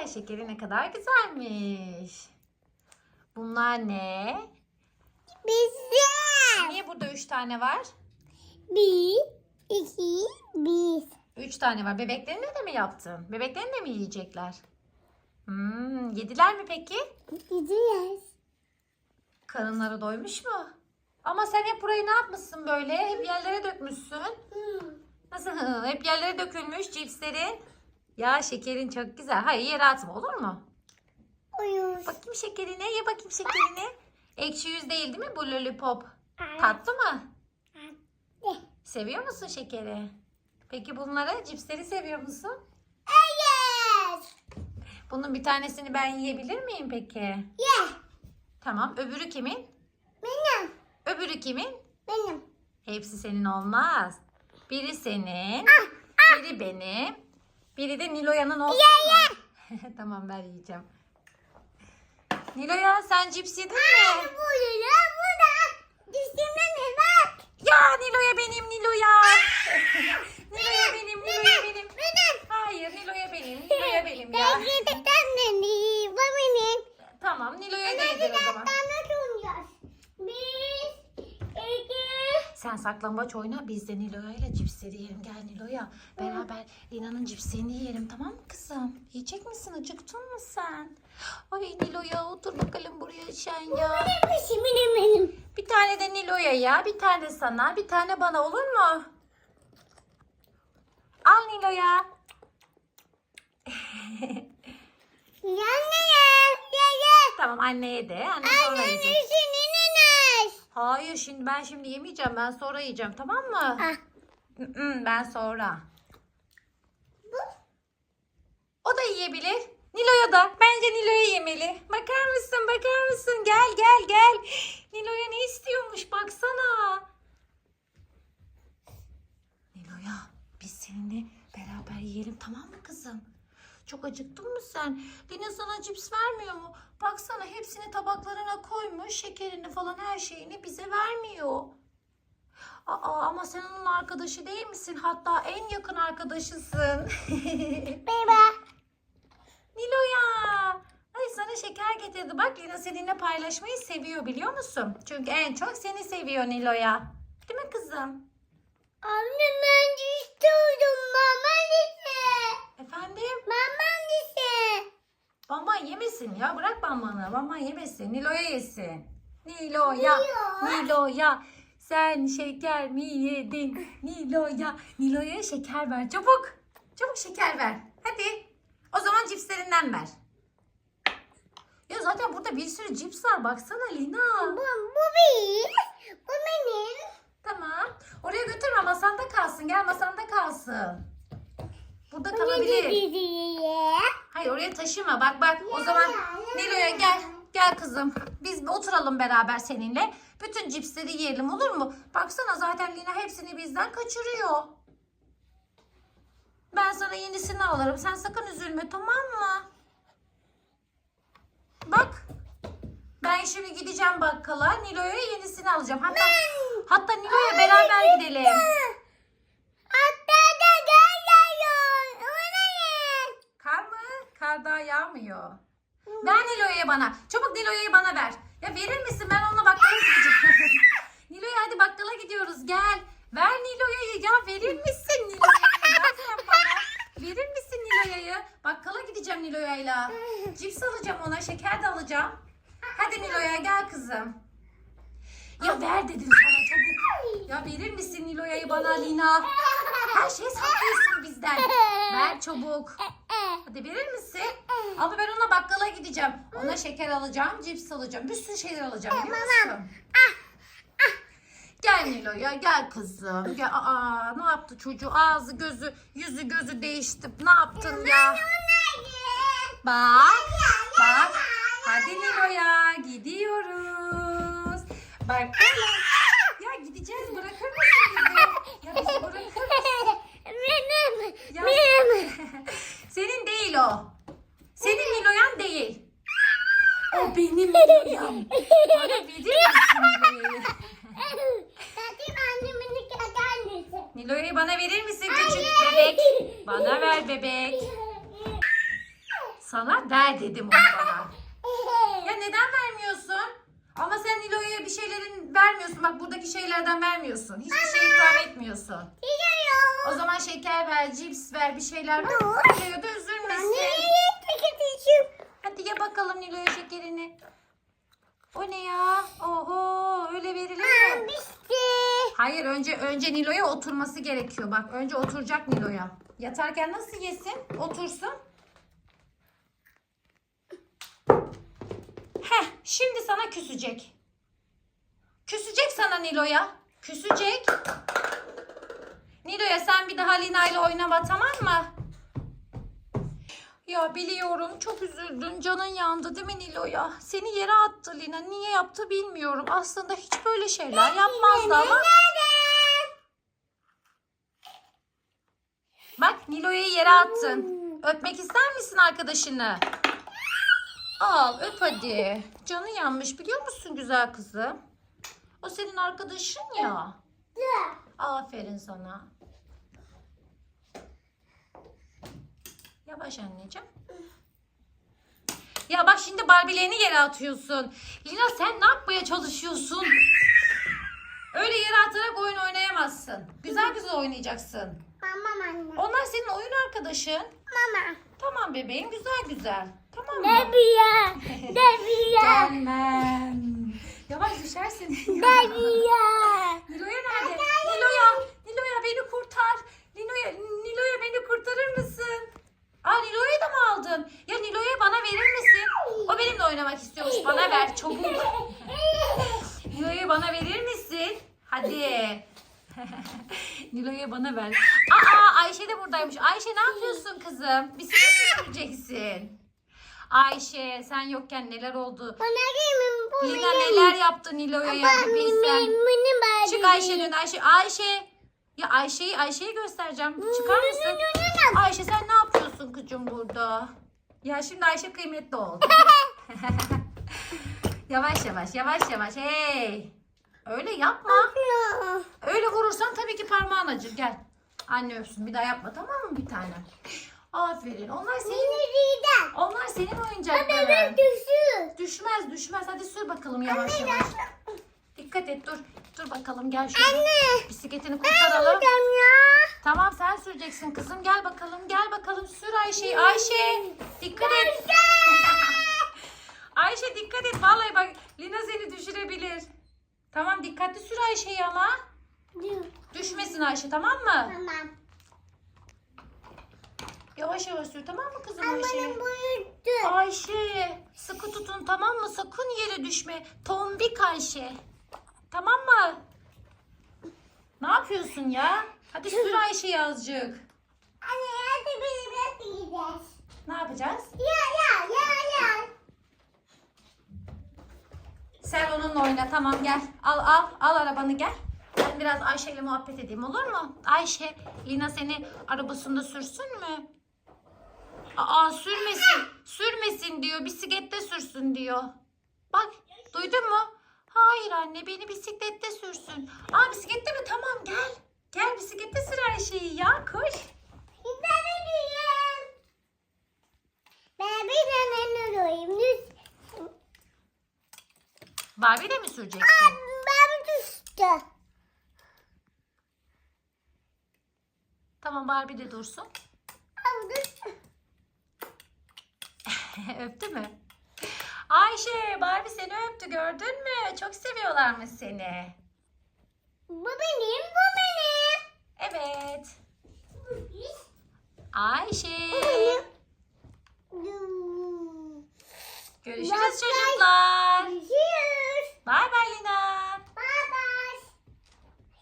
Vay şekeri ne kadar güzelmiş. Bunlar ne? Bizim. Niye burada üç tane var? Bir, iki, bir. Üç tane var. Bebeklerini de mi yaptın? Bebeklerini de mi yiyecekler? Hmm, yediler mi peki? Gidiyoruz. Karınları doymuş mu? Ama sen hep burayı ne yapmışsın böyle? Hep yerlere dökmüşsün. Nasıl? Hep yerlere dökülmüş cipslerin. Ya şekerin çok güzel. Hayır yere atma olur mu? Uyuz. Bakayım şekerine. Ye bakayım şekerini. Ekşi yüz değil değil mi bu lollipop? Tatlı mı? Seviyor musun şekeri? Peki bunları cipsleri seviyor musun? Evet. Bunun bir tanesini ben yiyebilir miyim peki? Ye. Tamam. Öbürü kimin? Benim. Öbürü kimin? Benim. Hepsi senin olmaz. Biri senin, biri benim, biri de Niloya'nın olsun mu? tamam ben yiyeceğim. Niloya sen cips yedin mi? Burada, burada. Dişimden bak. Ya Niloya benim Niloya. Niloya benim, Niloya benim. Benim. Hayır Niloya benim, Niloya benim ya. Ben yedikten beni. Bu benim. Tamam Niloya da yedin o zaman. Tane oynayacağız. Bir, iki. Sen saklambaç oyna biz de Niloya ile cipsleri yiyelim. Gel Niloya. Beraber Lina'nın cipslerini yiyelim tamam mı kızım? Yiyecek misin? Acıktın mı sen? Ay Niloya otur bakalım buraya sen ya. Bir tane de Nilo'ya ya. Bir tane sana. Bir tane bana olur mu? Al Nilo'ya. Ya ya. Tamam anneye de. Anne sonra yiyecek. Hayır şimdi ben şimdi yemeyeceğim. Ben sonra yiyeceğim tamam mı? Ah. Ben sonra. O da yiyebilir. Nilo'ya da. Bence Nilo'ya yemeli. Bakar mısın? Bakar mısın? Gel gel gel. Nilo'ya ne istiyormuş? Baksana. Nilo'ya biz seninle beraber yiyelim tamam mı kızım? Çok acıktın mı sen? Lina sana cips vermiyor mu? Baksana hepsini tabaklarına koymuş. Şekerini falan her şeyini bize vermiyor. Aa, ama sen onun arkadaşı değil misin? Hatta en yakın arkadaşısın. Baba. Nilo'ya. Ay sana şeker getirdi. Bak Lina seninle paylaşmayı seviyor biliyor musun? Çünkü en çok seni seviyor Nilo'ya. Değil mi kızım? Anne ben istiyordum. Mama lise. Efendim? Mama. Bamban yemesin ya. Bırak bambanı. Bamban yemesin. Nilo'ya yesin. Nilo'ya. Nilo'ya. Nilo'ya. Sen şeker mi yedin? Nilo'ya. Nilo'ya şeker ver. Çabuk. Çabuk şeker ver. Hadi. O zaman cipslerinden ver. Ya zaten burada bir sürü cips var. Baksana Lina. Bu, bu benim. Bu benim. Tamam. Oraya götürme. Masanda kalsın. Gel masanda kalsın. Burada kalabilir. Hayır oraya taşıma. Bak bak. O zaman Nilo'ya gel. Gel kızım. Biz bir oturalım beraber seninle. Bütün cipsleri yiyelim olur mu? Baksana zaten Lina hepsini bizden kaçırıyor. Ben sana yenisini alırım. Sen sakın üzülme tamam mı? Bak. Ben şimdi gideceğim bakkala. Nilo'ya yenisini alacağım. Hatta, hatta Nilo'ya beraber gidelim. Hatta da geliyor. O ne? Kar mı? Kar yağmıyor. Ver Nilo'yu bana. Çabuk Nilo'yu bana ver. Ya verir misin? Ben onunla bakkala gideceğim. Nilo'ya hadi bakkala gidiyoruz. Gel. Ver Nilo'yu. Ya verir misin Nilo'yu? Verir misin Nilo'yu? Bakkala gideceğim Nilo'yla. Cips alacağım ona. Şeker de alacağım. Hadi Nilo'ya gel kızım. Ya ver dedim sana çabuk. Ya verir misin Nilo'yu bana Lina? Her şeyi saklıyorsun bizden. Ver çabuk. Hadi verir misin? Ama ben ona bakkala gideceğim. Ona şeker alacağım, cips alacağım. Bir sürü şeyler alacağım biliyor musun? Gel Nilo'ya gel kızım. Gel. Aa, ne yaptı çocuğu? Ağzı gözü, yüzü gözü değişti. Ne yaptın ya? Bak. Bak. Hadi Nilo'ya gidiyoruz. Bakalım. Ya gideceğiz bırakır mısın bizi? Ya bizi bırakır mısın? Benim. Ya- Benim. Senin değil o. Senin Nilo'yan değil. O benim Nilo'yam. Bana verir misin Nilo'yu? Annemin bana verir misin küçük bebek? Bana ver bebek. Sana ver dedim onu bana. Ya neden vermiyorsun? Ama sen Nilo'ya bir şeylerin vermiyorsun. Bak buradaki şeylerden vermiyorsun. Hiçbir şey ikram etmiyorsun. O zaman şeker ver, cips ver, bir şeyler ver. Nilo'ya da üzülmesin. Hadi ye bakalım Nilo'ya şekerini. O ne ya? Oho öyle verilir mi? Hayır önce önce Nilo'ya oturması gerekiyor. Bak önce oturacak Nilo'ya. Yatarken nasıl yesin? Otursun. Şimdi sana küsecek. Küsecek sana Nilo'ya. Küsecek. Nilo'ya sen bir daha Lina ile oynama tamam mı? Ya biliyorum çok üzüldün. Canın yandı değil mi Nilo'ya? Seni yere attı Lina. Niye yaptı bilmiyorum. Aslında hiç böyle şeyler yapmazdı ama. Bak Nilo'yu yere attın. Öpmek ister misin arkadaşını? Al öp hadi. Canı yanmış biliyor musun güzel kızım? O senin arkadaşın ya. Aferin sana. Yavaş anneciğim. Ya bak şimdi Barbie'lerini yere atıyorsun. Lina sen ne yapmaya çalışıyorsun? Öyle yere atarak oyun oynayamazsın. Güzel güzel oynayacaksın. Tamam anne. Onlar senin oyun arkadaşın. Mama. Tamam bebeğim güzel güzel. Tamam mı? Debiya. Debiya. Gelmem. Yavaş düşersin. Debiya. Nilo'ya nerede? Nilo'ya, Nilo'ya beni kurtar. Nilo'ya, Nilo'ya beni kurtarır mısın? Aa Nilo'yu da mı aldın? Ya Nilo'yu bana verir misin? O benimle oynamak istiyormuş. Bana ver çabuk. Nilo'yu bana verir misin? Hadi. Nilo'yu bana ver. Aa Ayşe de buradaymış. Ayşe ne yapıyorsun kızım? Bisiklet süreceksin? Ayşe sen yokken neler oldu? Bana gelin bu Lina neler yaptı Nilo'ya ya bir bilsen. Çık Ayşe'nin Ayşe. Ayşe. Ya Ayşe'yi Ayşe'yi göstereceğim. Çıkar mısın? Ayşe sen ne yapıyorsun kızım burada? Ya şimdi Ayşe kıymetli oldu. yavaş yavaş yavaş yavaş. Hey. Öyle yapma. Öyle vurursan tabii ki parmağın acır. Gel. Anne öpsün. Bir daha yapma tamam mı bir tane? Aferin. Onlar senin Neden? onlar senin oyuncakların. düşür. Düşmez düşmez. Hadi sür bakalım yavaş yavaş. Dikkat et dur. Dur bakalım gel şöyle. Anne. Bisikletini kurtaralım. Hocam ya. Tamam sen süreceksin kızım. Gel bakalım gel bakalım sür Ayşe'yi. Ayşe dikkat et. Ayşe dikkat et. Vallahi bak Lina seni düşürebilir. Tamam dikkatli sür Ayşe'yi ama. Düşmesin Ayşe tamam mı? Tamam. Yavaş yavaş sür tamam mı kızım Ayşe? benim. Ayşe sıkı tutun tamam mı? Sakın yere düşme. Tombik Ayşe. Tamam mı? Ne yapıyorsun ya? Hadi sür Ayşe'yi azıcık. Anne hadi birlikte gideceğiz. Ne yapacağız? Ya ya ya ya. Sen onunla oyna tamam gel. Al al al arabanı gel. Ben biraz Ayşe ile muhabbet edeyim olur mu? Ayşe, Lina seni arabasında sürsün mü? Aa sürmesin. Sürmesin diyor. Bisiklette sürsün diyor. Bak duydun mu? Hayır anne beni bisiklette sürsün. Aa bisiklette mi? Tamam gel. Gel bisiklette sür Ayşe'yi ya koş. Ben. Ben bir tane ödeyeyim. Lütfen. Barbie de mi süreceksin? Ben düştü. Tamam Barbie de dursun. Ben düştü. Öptü mü? Ayşe, Barbie seni öptü gördün mü? Çok seviyorlarmış seni. Bu benim, bu benim. Evet. Ayşe. Hmm. Görüşürüz çocuklar. Görüşürüz. Bay bay.